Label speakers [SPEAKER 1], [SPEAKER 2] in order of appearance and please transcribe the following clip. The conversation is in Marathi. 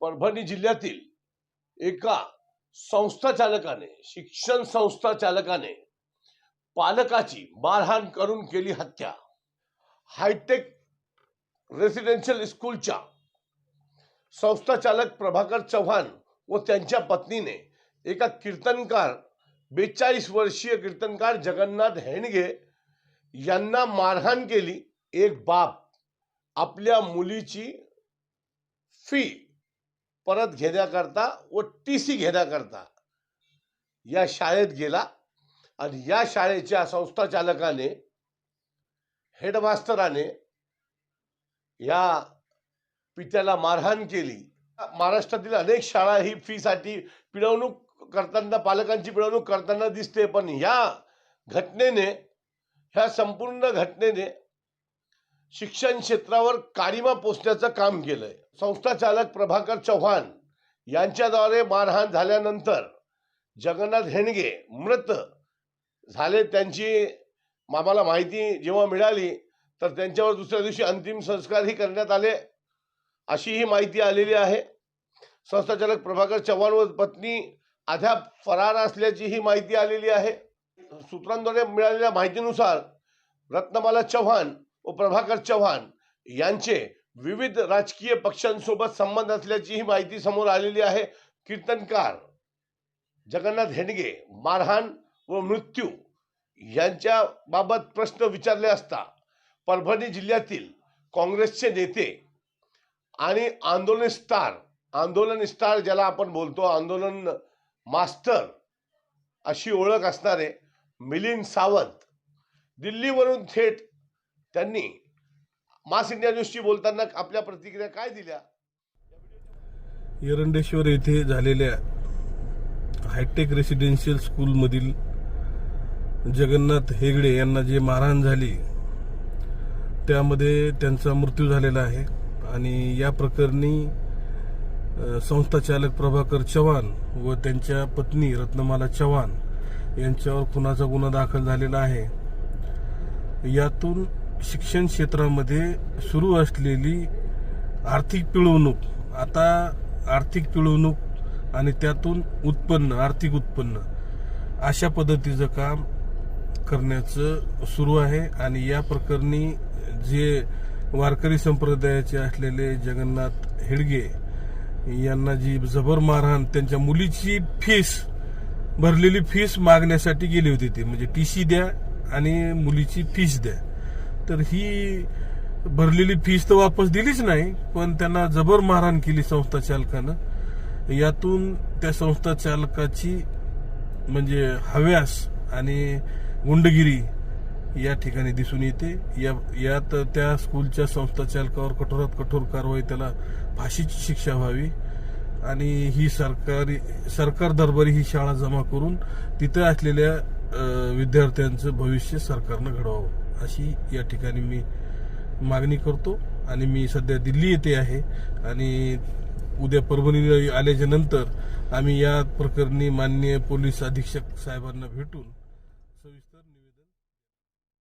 [SPEAKER 1] परभणी जिल्ह्यातील एका संस्था चालकाने शिक्षण संस्था चालकाने पालकाची मारहाण करून केली हत्या. हायटेक रेसिडेन्शियल स्कूलच्या संस्था चालक प्रभाकर चव्हाण व त्यांच्या पत्नीने एका कीर्तनकार बेचाळीस वर्षीय कीर्तनकार जगन्नाथ हेणगे यांना मारहाण केली. एक बाप आपल्या मुलीची फी परत घेण्याकरता व टी सी घेण्याकरता या शाळेत गेला आणि या शाळेच्या संस्था चालकाने हेडमास्तराने या पित्याला मारहाण केली. महाराष्ट्रातील अनेक शाळा ही फीसाठी पिळवणूक करताना पालकांची पिळवणूक करताना दिसते पण ह्या घटनेने ह्या संपूर्ण घटनेने शिक्षण क्षेत्रावर कारिमा पोचण्याचं काम केलंय. संस्था चालक प्रभाकर चव्हाण यांच्याद्वारे मारहाण झाल्यानंतर जगन्नाथ हेणगे मृत झाले. त्यांची आम्हाला माहिती जेव्हा मिळाली तर त्यांच्यावर दुसऱ्या दिवशी अंतिम संस्कारही करण्यात आले अशी ही माहिती आलेली आहे. संस्थाचालक प्रभाकर चव्हाण व पत्नी अद्याप फरार असल्याची ही माहिती आलेली आहे. सूत्रांद्वारे मिळालेल्या माहितीनुसार रत्नमाला चव्हाण व प्रभाकर चव्हाण यांचे विविध राजकीय पक्षांसोबत संबंध असल्याची ही माहिती समोर आलेली आहे. कीर्तनकार जगन्नाथ हेडगे मारहाण व मृत्यू यांच्या बाबत प्रश्न विचारले असता परभणी जिल्ह्यातील काँग्रेसचे नेते आणि आंदोलन स्टार आंदोलन स्टार ज्याला आपण बोलतो आंदोलन मास्टर अशी ओळख असणारे मिलिंद सावंत दिल्लीवरून थेट त्यांनी मास इंडिया न्यूजशी बोलताना आपल्या प्रतिक्रिया काय दिल्या?
[SPEAKER 2] एरंडेश्वर येथे झालेल्या हायटेक रेसिडेन्शियल स्कूलमधील जगन्नाथ हेगडे यांना जे मारहाण झाली त्यामध्ये त्यांचा मृत्यू झालेला आहे. आणि या प्रकरणी संस्था चालक प्रभाकर चव्हाण व त्यांच्या पत्नी रत्नमाला चव्हाण यांच्यावर खुनाचा गुन्हा दाखल झालेला आहे. यातून शिक्षण क्षेत्रामध्ये सुरू असलेली आर्थिक पिळवणूक आता आर्थिक पिळवणूक आणि त्यातून उत्पन्न आर्थिक उत्पन्न अशा पद्धतीचं काम करण्याचं सुरू आहे. आणि या प्रकरणी जे वारकरी संप्रदायाचे असलेले जगन्नाथ हेडगे यांना जी जबर मारहाण त्यांच्या मुलीची फीस भरलेली फीस मागण्यासाठी गेली होती ती. म्हणजे टी सी द्या आणि मुलीची फीस द्या. तर ही भरलेली फीस तर वापस दिलीच नाही पण त्यांना जबर मारहाण केली संस्था चालकानं. यातून त्या संस्था चालकाची म्हणजे हव्यास आणि गुंडगिरी या ठिकाणी दिसून येते. या यात त्या स्कूलच्या संस्था चालकावर कठोरात कठोर कारवाई त्याला फाशीची शिक्षा व्हावी आणि ही सरकारी सरकार दरबारी ही शाळा जमा करून तिथं असलेल्या विद्यार्थ्यांचं भविष्य सरकारनं घडवावं. अशी या ठिकाणी मी मागणी करतो आणि मी सध्या दिल्ली येथे आहे आणि उद्या परभणीला आल्याच्यानंतर आम्ही या प्रकरणी माननीय पोलीस अधीक्षक साहेबांना भेटून